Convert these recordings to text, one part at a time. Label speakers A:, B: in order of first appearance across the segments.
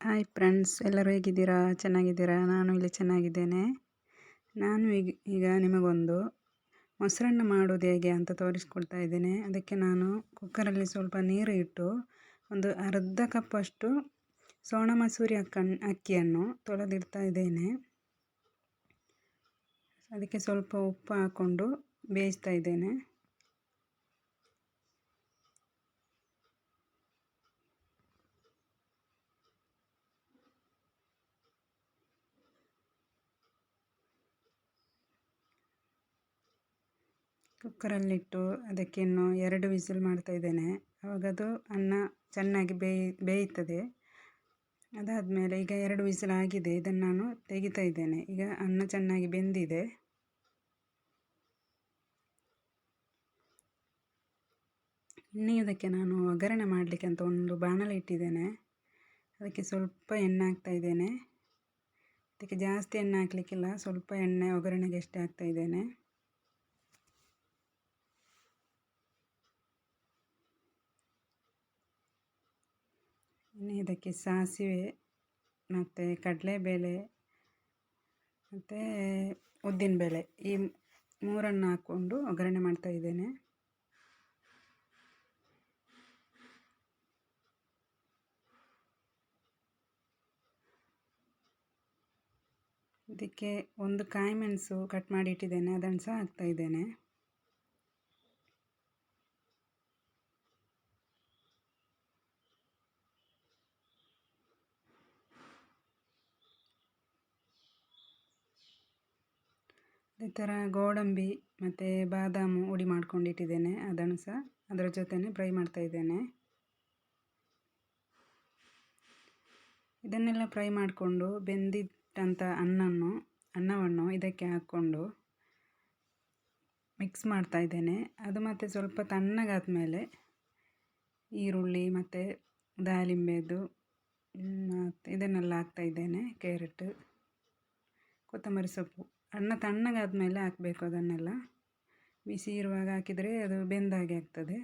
A: Hi friends ಎಲ್ಲರೂ ಹೇಗಿದ್ದೀರಾ? ಚೆನ್ನಾಗಿದ್ದೀರಾ? ನಾನು ಇಲ್ಲಿ ಚೆನ್ನಾಗಿದ್ದೇನೆ. ನಾನು ಈಗ ಈಗ ನಿಮಗೊಂದು ಮೊಸರನ್ನ ಮಾಡೋದು ಹೇಗೆ ಅಂತ ತೋರಿಸ್ಕೊಡ್ತಾ ಇದ್ದೇನೆ. ಅದಕ್ಕೆ ನಾನು ಕುಕ್ಕರಲ್ಲಿ ಸ್ವಲ್ಪ ನೀರು ಇಟ್ಟು ಒಂದು ಅರ್ಧ ಕಪ್ಪಷ್ಟು ಸೋಣ ಮಸೂರಿ ಅಕ್ಕನ್, ಅಕ್ಕಿಯನ್ನು ತೊಳೆದಿಡ್ತಾ ಇದ್ದೇನೆ. ಅದಕ್ಕೆ ಸ್ವಲ್ಪ ಉಪ್ಪು ಹಾಕ್ಕೊಂಡು ಬೇಯಿಸ್ತಾ ಇದ್ದೇನೆ. ಕುಕ್ಕರಲ್ಲಿಟ್ಟು ಅದಕ್ಕೆ ಇನ್ನು ಎರಡು ವಿಸಿಲ್ ಮಾಡ್ತಾ ಇದ್ದೇನೆ. ಆವಾಗ ಅದು ಅನ್ನ ಚೆನ್ನಾಗಿ ಬೇಯಿ ಬೇಯುತ್ತದೆ ಅದಾದಮೇಲೆ ಈಗ ಎರಡು ವಿಸಿಲ್ ಆಗಿದೆ. ಇದನ್ನು ನಾನು ತೆಗಿತಾ ಇದ್ದೇನೆ. ಈಗ ಅನ್ನ ಚೆನ್ನಾಗಿ ಬೆಂದಿದೆ. ಇನ್ನು ಇದಕ್ಕೆ ನಾನು ಒಗ್ಗರಣೆ ಮಾಡಲಿಕ್ಕೆ ಅಂತ ಒಂದು ಬಾಣಲೆ ಇಟ್ಟಿದ್ದೇನೆ. ಅದಕ್ಕೆ ಸ್ವಲ್ಪ ಎಣ್ಣೆ ಹಾಕ್ತಾ ಇದ್ದೇನೆ. ಅದಕ್ಕೆ ಜಾಸ್ತಿ ಎಣ್ಣೆ ಹಾಕಲಿಕ್ಕಿಲ್ಲ. ಸ್ವಲ್ಪ ಎಣ್ಣೆ ಒಗ್ಗರಣೆಗೆ ಅಷ್ಟೇ ಹಾಕ್ತಾ ಇದ್ದೇನೆ. ಇನ್ನು ಇದಕ್ಕೆ ಸಾಸಿವೆ, ಮತ್ತು ಕಡಲೆಬೇಳೆ, ಮತ್ತು ಉದ್ದಿನಬೇಳೆ ಈ ಮೂರನ್ನು ಹಾಕ್ಕೊಂಡು ಒಗ್ಗರಣೆ ಮಾಡ್ತಾ ಇದ್ದೇನೆ. ಇದಕ್ಕೆ ಒಂದು ಕಾಯಿ ಮೆಣಸು ಕಟ್ ಮಾಡಿ ಇಟ್ಟಿದ್ದೇನೆ, ಅದನ್ನು ಸಹ ಹಾಕ್ತಾ ಇದ್ದೇನೆ. ಈ ಥರ ಗೋಡಂಬಿ ಮತ್ತು ಬಾದಾಮು ಹುಡಿ ಮಾಡ್ಕೊಂಡಿಟ್ಟಿದ್ದೇನೆ, ಅದನ್ನು ಸಹ ಅದರ ಜೊತೆನೇ ಫ್ರೈ ಮಾಡ್ತಾ ಇದ್ದೇನೆ. ಇದನ್ನೆಲ್ಲ ಫ್ರೈ ಮಾಡಿಕೊಂಡು ಬೆಂದಿಟ್ಟಂಥ ಅನ್ನನ್ನು, ಅನ್ನವನ್ನು ಇದಕ್ಕೆ ಹಾಕ್ಕೊಂಡು ಮಿಕ್ಸ್ ಮಾಡ್ತಾ ಇದ್ದೇನೆ. ಅದು ಮತ್ತು ಸ್ವಲ್ಪ ತಣ್ಣಗಾದ ಮೇಲೆ ಈರುಳ್ಳಿ ಮತ್ತು ದಾಳಿಂಬೆದು ಮತ್ತು ಇದನ್ನೆಲ್ಲ ಹಾಕ್ತಾ ಇದ್ದೇನೆ, ಕ್ಯಾರೆಟ್, ಕೊತ್ತಂಬರಿ ಸೊಪ್ಪು. ಅನ್ನ ತಣ್ಣಗಾದ ಮೇಲೆ ಹಾಕಬೇಕು ಅದನ್ನೆಲ್ಲ. ಬಿಸಿ ಇರುವಾಗ ಹಾಕಿದರೆ ಅದು ಬೆಂದಾಗೆ ಆಗ್ತದೆ.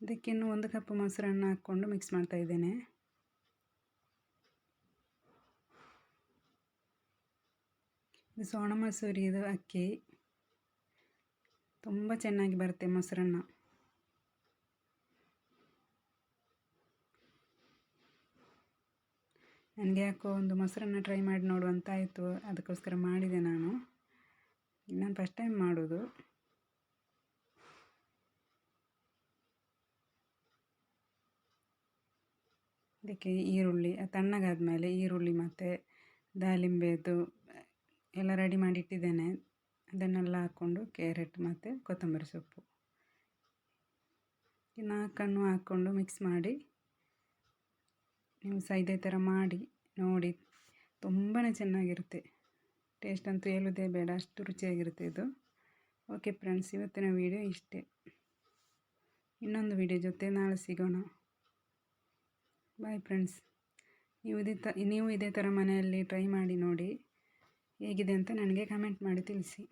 A: ಇದಕ್ಕಿನ್ನು ಒಂದು ಕಪ್ ಮೊಸರನ್ನ ಹಾಕ್ಕೊಂಡು ಮಿಕ್ಸ್ ಮಾಡ್ತಾ ಇದ್ದೇನೆ. ಇದು ಸೋಣ ಮಸೂರಿದು ಅಕ್ಕಿ. ತುಂಬ ಚೆನ್ನಾಗಿ ಬರುತ್ತೆ ಮೊಸರನ್ನ. ನನಗೆ ಯಾಕೋ ಒಂದು ಮೊಸರನ್ನ ಟ್ರೈ ಮಾಡಿ ನೋಡುವಂತ ಆಯಿತು. ಅದಕ್ಕೋಸ್ಕರ ಮಾಡಿದೆ ನಾನು. ನಾನು ಫಸ್ಟ್ ಟೈಮ್ ಮಾಡೋದು. ಅದಕ್ಕೆ ಈರುಳ್ಳಿ ತಣ್ಣಗಾದ ಮೇಲೆ ಈರುಳ್ಳಿ ಮತ್ತು ದಾಳಿಂಬೆದು ಎಲ್ಲ ರೆಡಿ ಮಾಡಿ ಇಟ್ಟಿದ್ದೇನೆ ಅದನ್ನೆಲ್ಲ ಹಾಕ್ಕೊಂಡು ಕ್ಯಾರೆಟ್ ಮತ್ತು ಕೊತ್ತಂಬರಿ ಸೊಪ್ಪು. ಈ ನಾಲ್ಕನ್ನು ಹಾಕ್ಕೊಂಡು ಮಿಕ್ಸ್ ಮಾಡಿ ನೀವು ಸಹ ಇದೇ ಥರ ಮಾಡಿ, ನೋಡಿ. ತುಂಬಾ ಚೆನ್ನಾಗಿರುತ್ತೆ. ಟೇಸ್ಟ್ ಅಂತೂ ಹೇಳೋದೇ ಬೇಡ, ಅಷ್ಟು ರುಚಿಯಾಗಿರುತ್ತೆ ಇದು. ಓಕೆ ಫ್ರೆಂಡ್ಸ್, ಇವತ್ತಿನ ವೀಡಿಯೋ ಇಷ್ಟೇ. ಇನ್ನೊಂದು ವೀಡಿಯೋ ಜೊತೆ ನಾಳೆ ಸಿಗೋಣ. Bye friends. ನೀವು ಇದೇ ತ, ನೀವು ಇದೇ ಥರ ಮನೆಯಲ್ಲಿ ಟ್ರೈ ಮಾಡಿ ನೋಡಿ, ಹೇಗಿದೆ ಅಂತ ನನಗೆ ಕಮೆಂಟ್ ಮಾಡಿ ತಿಳಿಸಿ.